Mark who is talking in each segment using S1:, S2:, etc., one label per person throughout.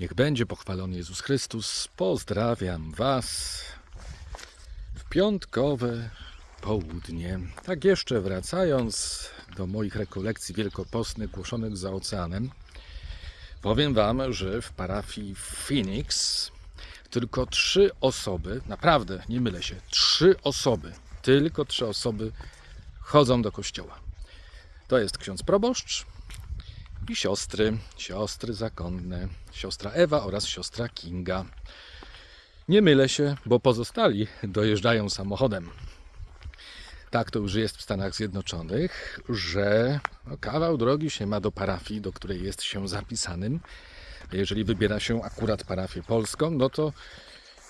S1: Niech będzie pochwalony Jezus Chrystus. Pozdrawiam Was w piątkowe południe. Tak jeszcze wracając do moich rekolekcji wielkopostnych głoszonych za oceanem, powiem Wam, że w parafii Phoenix tylko trzy osoby, naprawdę nie mylę się, trzy osoby, tylko trzy osoby chodzą do kościoła. To jest ksiądz proboszcz, i siostry, siostry zakonne, siostra Ewa oraz siostra Kinga. Nie mylę się, bo pozostali dojeżdżają samochodem. Tak to już jest w Stanach Zjednoczonych, że no, kawał drogi się ma do parafii, do której jest się zapisanym. Jeżeli wybiera się akurat parafię polską, no to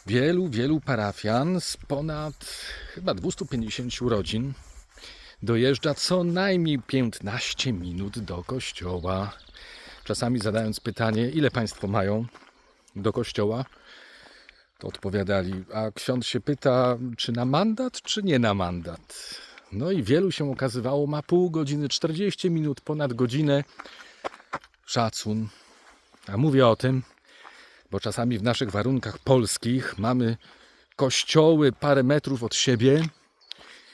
S1: wielu, wielu parafian z ponad chyba 250 rodzin dojeżdża co najmniej 15 minut do kościoła. Czasami zadając pytanie, ile Państwo mają do kościoła, to odpowiadali, a ksiądz się pyta, czy na mandat, czy nie na mandat. No i wielu się okazywało, ma pół godziny, 40 minut, ponad godzinę. Szacun. A mówię o tym, bo czasami w naszych warunkach polskich mamy kościoły parę metrów od siebie,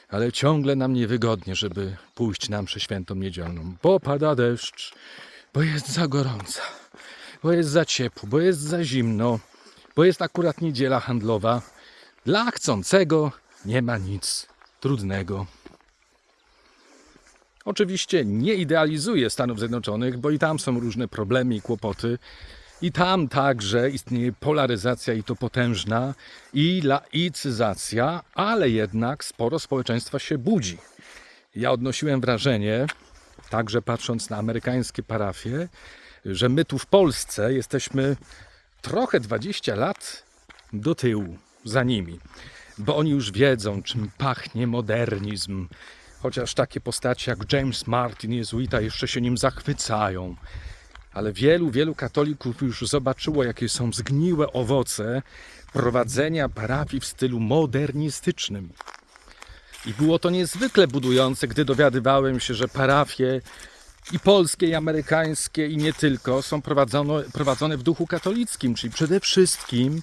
S1: ale ciągle nam niewygodnie, żeby pójść na mszę świętą niedzielną, bo pada deszcz, bo jest za gorąco, bo jest za ciepło, bo jest za zimno, bo jest akurat niedziela handlowa. Dla chcącego nie ma nic trudnego. Oczywiście nie idealizuję Stanów Zjednoczonych, bo i tam są różne problemy i kłopoty. I tam także istnieje polaryzacja i to potężna, i laicyzacja, ale jednak sporo społeczeństwa się budzi. Ja odnosiłem wrażenie, także patrząc na amerykańskie parafie, że my tu w Polsce jesteśmy trochę 20 lat do tyłu za nimi, bo oni już wiedzą, czym pachnie modernizm. Chociaż takie postacie jak James Martin, jezuita, jeszcze się nim zachwycają ale wielu, wielu katolików już zobaczyło, jakie są zgniłe owoce prowadzenia parafii w stylu modernistycznym. I było to niezwykle budujące, gdy dowiadywałem się, że parafie i polskie, i amerykańskie, i nie tylko są prowadzone, prowadzone w duchu katolickim, czyli przede wszystkim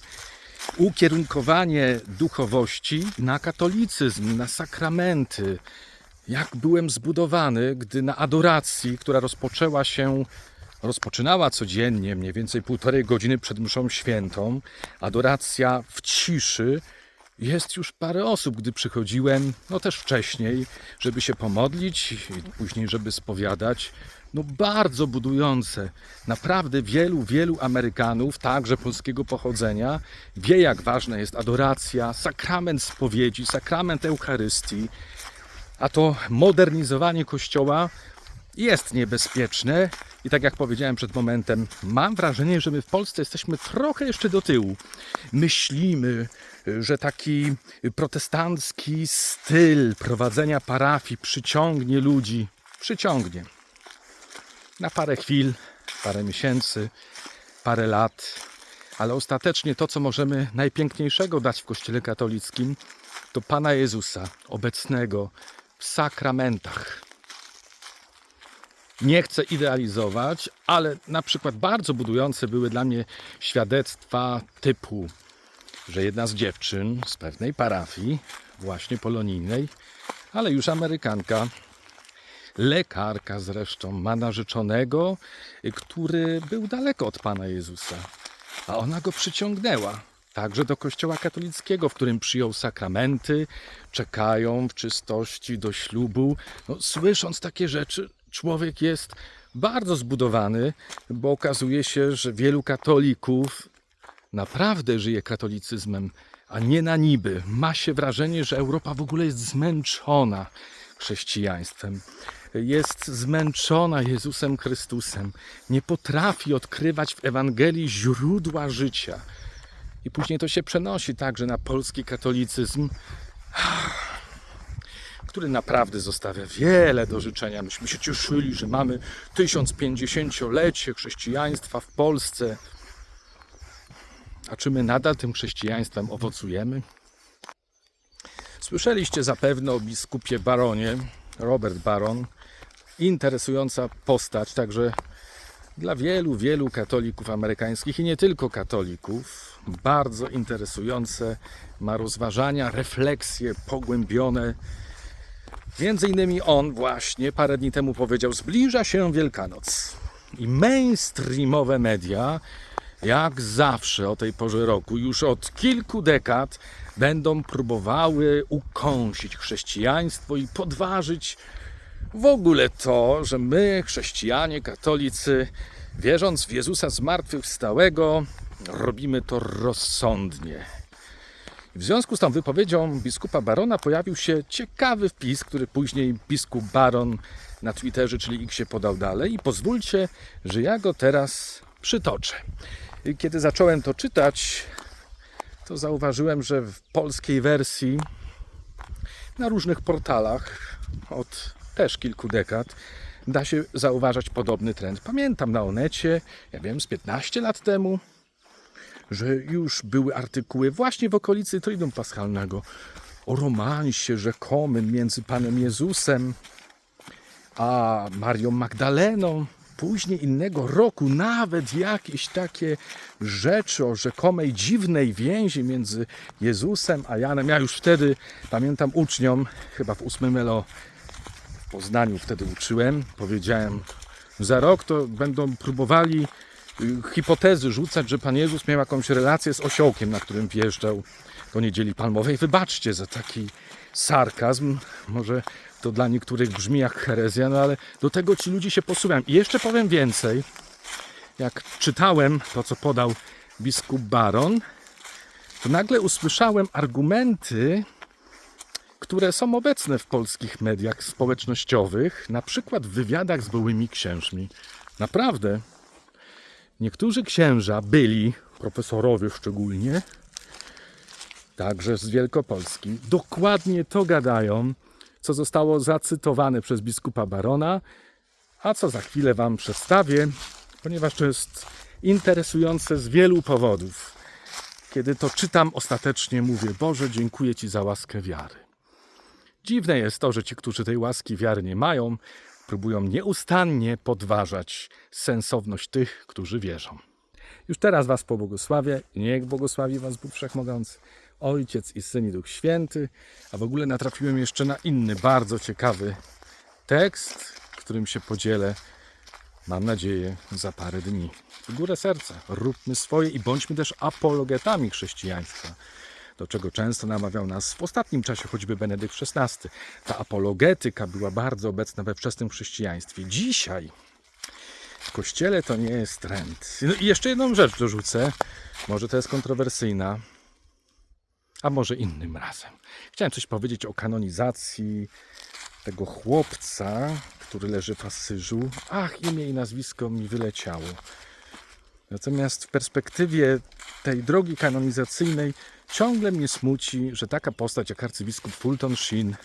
S1: ukierunkowanie duchowości na katolicyzm, na sakramenty. Jak byłem zbudowany, gdy na adoracji, która rozpoczęła się rozpoczynała codziennie, mniej więcej półtorej godziny przed mszą świętą, adoracja w ciszy. Jest już parę osób, gdy przychodziłem, no też wcześniej, żeby się pomodlić, i później, żeby spowiadać. No bardzo budujące. Naprawdę wielu, wielu Amerykanów, także polskiego pochodzenia, wie jak ważna jest adoracja, sakrament spowiedzi, sakrament Eucharystii. A to modernizowanie Kościoła jest niebezpieczne i tak jak powiedziałem przed momentem, mam wrażenie, że my w Polsce jesteśmy trochę jeszcze do tyłu. Myślimy, że taki protestancki styl prowadzenia parafii przyciągnie ludzi. Przyciągnie. Na parę chwil, parę miesięcy, parę lat. Ale ostatecznie to, co możemy najpiękniejszego dać w Kościele katolickim, to Pana Jezusa, obecnego w sakramentach nie chcę idealizować, ale na przykład bardzo budujące były dla mnie świadectwa typu, że jedna z dziewczyn z pewnej parafii, właśnie polonijnej, ale już Amerykanka, lekarka zresztą, ma narzeczonego, który był daleko od Pana Jezusa, a ona go przyciągnęła. Także do kościoła katolickiego, w którym przyjął sakramenty, czekają w czystości do ślubu. No, słysząc takie rzeczy, człowiek jest bardzo zbudowany, bo okazuje się, że wielu katolików naprawdę żyje katolicyzmem, a nie na niby. Ma się wrażenie, że Europa w ogóle jest zmęczona chrześcijaństwem. Jest zmęczona Jezusem Chrystusem. Nie potrafi odkrywać w Ewangelii źródła życia. I później to się przenosi także na polski katolicyzm który naprawdę zostawia wiele do życzenia. Myśmy się cieszyli, że mamy 1050-lecie chrześcijaństwa w Polsce. A czy my nadal tym chrześcijaństwem owocujemy? Słyszeliście zapewne o biskupie Baronie, Robert Baron. Interesująca postać, także dla wielu, wielu katolików amerykańskich i nie tylko katolików bardzo interesujące, ma rozważania, refleksje pogłębione. Między innymi on właśnie parę dni temu powiedział: Zbliża się Wielkanoc. I mainstreamowe media, jak zawsze o tej porze roku, już od kilku dekad, będą próbowały ukąsić chrześcijaństwo i podważyć w ogóle to, że my, chrześcijanie, katolicy, wierząc w Jezusa zmartwychwstałego, robimy to rozsądnie. W związku z tą wypowiedzią biskupa Barona pojawił się ciekawy wpis, który później biskup Baron na Twitterze, czyli X podał dalej i pozwólcie, że ja go teraz przytoczę. Kiedy zacząłem to czytać, to zauważyłem, że w polskiej wersji na różnych portalach od też kilku dekad da się zauważać podobny trend. Pamiętam na Onecie, ja wiem, z 15 lat temu, że już były artykuły właśnie w okolicy Triduum Paschalnego o romansie rzekomym między Panem Jezusem a Marią Magdaleną. Później innego roku nawet jakieś takie rzeczy o rzekomej dziwnej więzi między Jezusem a Janem. Ja już wtedy pamiętam uczniom, chyba w ósmym elo w Poznaniu wtedy uczyłem, powiedziałem, za rok to będą próbowali hipotezy rzucać, że Pan Jezus miał jakąś relację z osiołkiem, na którym wjeżdżał do Niedzieli Palmowej. Wybaczcie za taki sarkazm. Może to dla niektórych brzmi jak herezja, no ale do tego ci ludzie się posuwają. I jeszcze powiem więcej. Jak czytałem to, co podał biskup Baron, to nagle usłyszałem argumenty, które są obecne w polskich mediach społecznościowych, na przykład w wywiadach z byłymi księżmi. Naprawdę. Niektórzy księża byli, profesorowie szczególnie, także z Wielkopolski, dokładnie to gadają, co zostało zacytowane przez biskupa Barona, a co za chwilę Wam przedstawię, ponieważ to jest interesujące z wielu powodów. Kiedy to czytam, ostatecznie mówię: Boże, dziękuję Ci za łaskę wiary. Dziwne jest to, że ci, którzy tej łaski wiary nie mają, próbują nieustannie podważać sensowność tych, którzy wierzą. Już teraz Was pobłogosławię. Niech błogosławi Was Bóg Wszechmogący, Ojciec i Syn i Duch Święty. A w ogóle natrafiłem jeszcze na inny, bardzo ciekawy tekst, którym się podzielę, mam nadzieję, za parę dni. W górę serca, róbmy swoje i bądźmy też apologetami chrześcijaństwa do czego często namawiał nas w ostatnim czasie choćby Benedykt XVI. Ta apologetyka była bardzo obecna we wczesnym chrześcijaństwie. Dzisiaj w kościele to nie jest trend. No i jeszcze jedną rzecz dorzucę, może to jest kontrowersyjna, a może innym razem. Chciałem coś powiedzieć o kanonizacji tego chłopca, który leży w Asyżu. Ach, imię i nazwisko mi wyleciało. Natomiast w perspektywie tej drogi kanonizacyjnej ciągle mnie smuci, że taka postać jak arcybiskup Fulton Sheen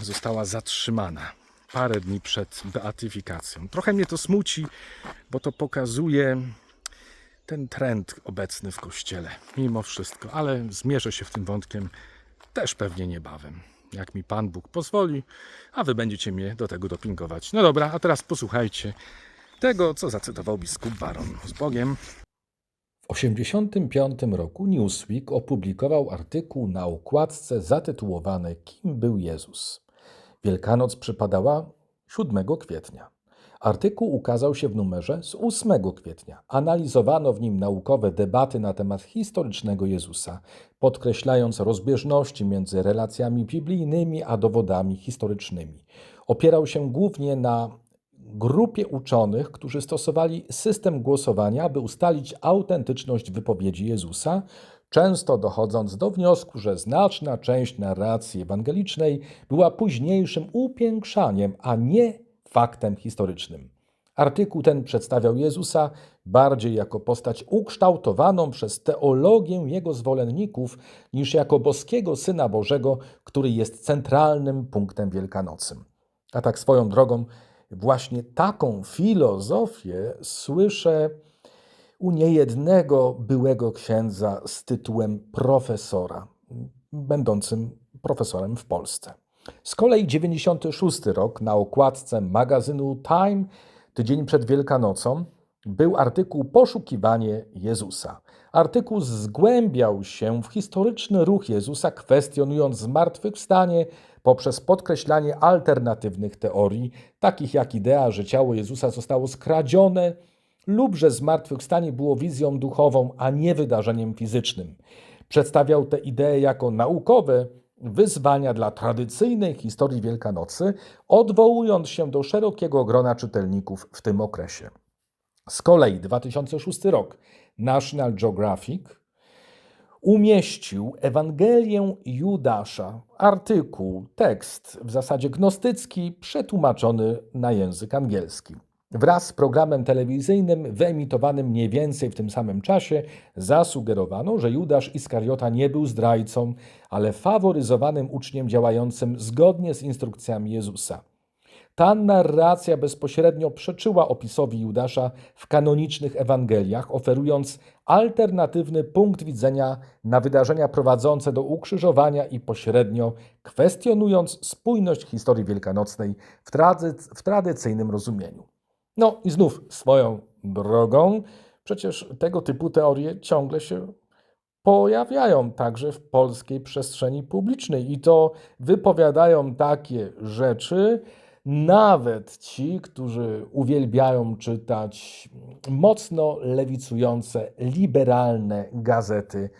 S1: została zatrzymana parę dni przed beatyfikacją. Trochę mnie to smuci, bo to pokazuje ten trend obecny w kościele, mimo wszystko, ale zmierzę się w tym wątkiem też pewnie niebawem. Jak mi Pan Bóg pozwoli, a wy będziecie mnie do tego dopingować. No dobra, a teraz posłuchajcie tego, co zacytował biskup Baron. Z Bogiem.
S2: W 1985 roku Newsweek opublikował artykuł na okładce zatytułowany Kim był Jezus? Wielkanoc przypadała 7 kwietnia. Artykuł ukazał się w numerze z 8 kwietnia. Analizowano w nim naukowe debaty na temat historycznego Jezusa, podkreślając rozbieżności między relacjami biblijnymi a dowodami historycznymi. Opierał się głównie na grupie uczonych, którzy stosowali system głosowania, aby ustalić autentyczność wypowiedzi Jezusa, często dochodząc do wniosku, że znaczna część narracji ewangelicznej była późniejszym upiększaniem, a nie faktem historycznym. Artykuł ten przedstawiał Jezusa bardziej jako postać ukształtowaną przez teologię jego zwolenników, niż jako boskiego Syna Bożego, który jest centralnym punktem Wielkanocy. A tak swoją drogą, właśnie taką filozofię słyszę u niejednego byłego księdza z tytułem profesora, będącym profesorem w Polsce. Z kolei 96 rok na okładce magazynu Time tydzień przed Wielkanocą, był artykuł Poszukiwanie Jezusa. Artykuł zgłębiał się w historyczny ruch Jezusa, kwestionując zmartwychwstanie poprzez podkreślanie alternatywnych teorii, takich jak idea, że ciało Jezusa zostało skradzione lub że zmartwychwstanie było wizją duchową, a nie wydarzeniem fizycznym. Przedstawiał te idee jako naukowe wyzwania dla tradycyjnej historii Wielkanocy, odwołując się do szerokiego grona czytelników w tym okresie. Z kolei 2006 rok National Geographic umieścił Ewangelię Judasza, artykuł, tekst w zasadzie gnostycki, przetłumaczony na język angielski. Wraz z programem telewizyjnym wyemitowanym mniej więcej w tym samym czasie zasugerowano, że Judasz Iskariota nie był zdrajcą, ale faworyzowanym uczniem działającym zgodnie z instrukcjami Jezusa. Ta narracja bezpośrednio przeczyła opisowi Judasza w kanonicznych Ewangeliach, oferując alternatywny punkt widzenia na wydarzenia prowadzące do ukrzyżowania i pośrednio kwestionując spójność historii wielkanocnej w, w tradycyjnym rozumieniu. No i znów swoją drogą, przecież tego typu teorie ciągle się pojawiają także w polskiej przestrzeni publicznej i to wypowiadają takie rzeczy, nawet ci, którzy uwielbiają czytać mocno lewicujące, liberalne gazety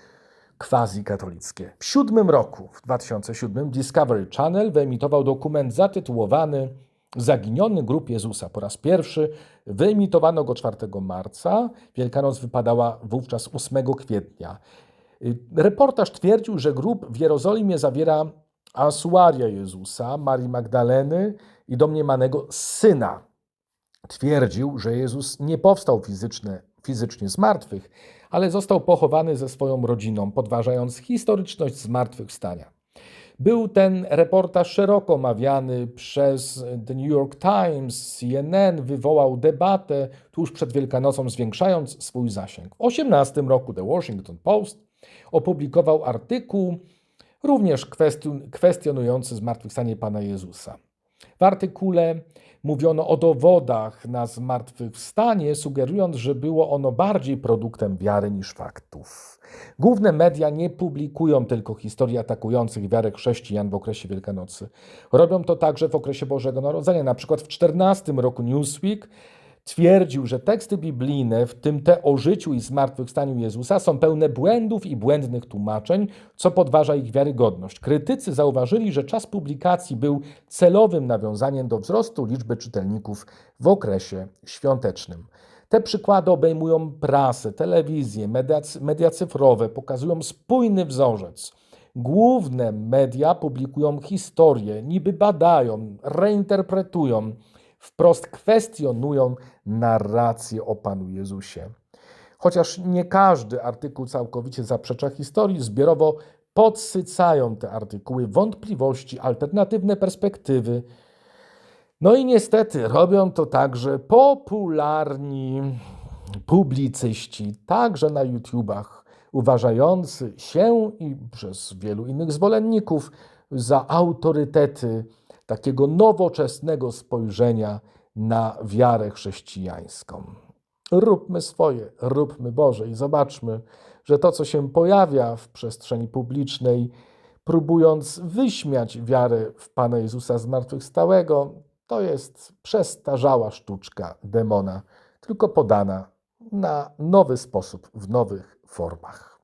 S2: quasi-katolickie. W siódmym roku, w 2007, Discovery Channel wyemitował dokument zatytułowany Zaginiony grób Jezusa. Po raz pierwszy wyemitowano go 4 marca. Wielkanoc wypadała wówczas 8 kwietnia. Reportaż twierdził, że grób w Jerozolimie zawiera asuaria Jezusa, Marii Magdaleny i domniemanego syna. Twierdził, że Jezus nie powstał fizycznie z martwych, ale został pochowany ze swoją rodziną, podważając historyczność zmartwychwstania. Był ten reportaż szeroko omawiany przez The New York Times, CNN, wywołał debatę tuż przed Wielkanocą, zwiększając swój zasięg. W 18 roku The Washington Post opublikował artykuł również kwestion- kwestionujący zmartwychwstanie Pana Jezusa. W artykule mówiono o dowodach na zmartwychwstanie, sugerując, że było ono bardziej produktem wiary niż faktów. Główne media nie publikują tylko historii atakujących wiarę chrześcijan w okresie Wielkanocy. Robią to także w okresie Bożego Narodzenia. Na przykład w 14 roku Newsweek twierdził, że teksty biblijne, w tym te o życiu i zmartwychwstaniu Jezusa, są pełne błędów i błędnych tłumaczeń, co podważa ich wiarygodność. Krytycy zauważyli, że czas publikacji był celowym nawiązaniem do wzrostu liczby czytelników w okresie świątecznym. Te przykłady obejmują prasę, telewizję, media, media cyfrowe, pokazują spójny wzorzec. Główne media publikują historie, niby badają, reinterpretują, wprost kwestionują narrację o Panu Jezusie. Chociaż nie każdy artykuł całkowicie zaprzecza historii, zbiorowo podsycają te artykuły wątpliwości, alternatywne perspektywy. No i niestety robią to także popularni publicyści, także na YouTubach, uważający się i przez wielu innych zwolenników za autorytety takiego nowoczesnego spojrzenia na wiarę chrześcijańską. Róbmy swoje, róbmy Boże i zobaczmy, że to, co się pojawia w przestrzeni publicznej, próbując wyśmiać wiarę w Pana Jezusa zmartwychwstałego, to jest przestarzała sztuczka demona, tylko podana na nowy sposób, w nowych formach.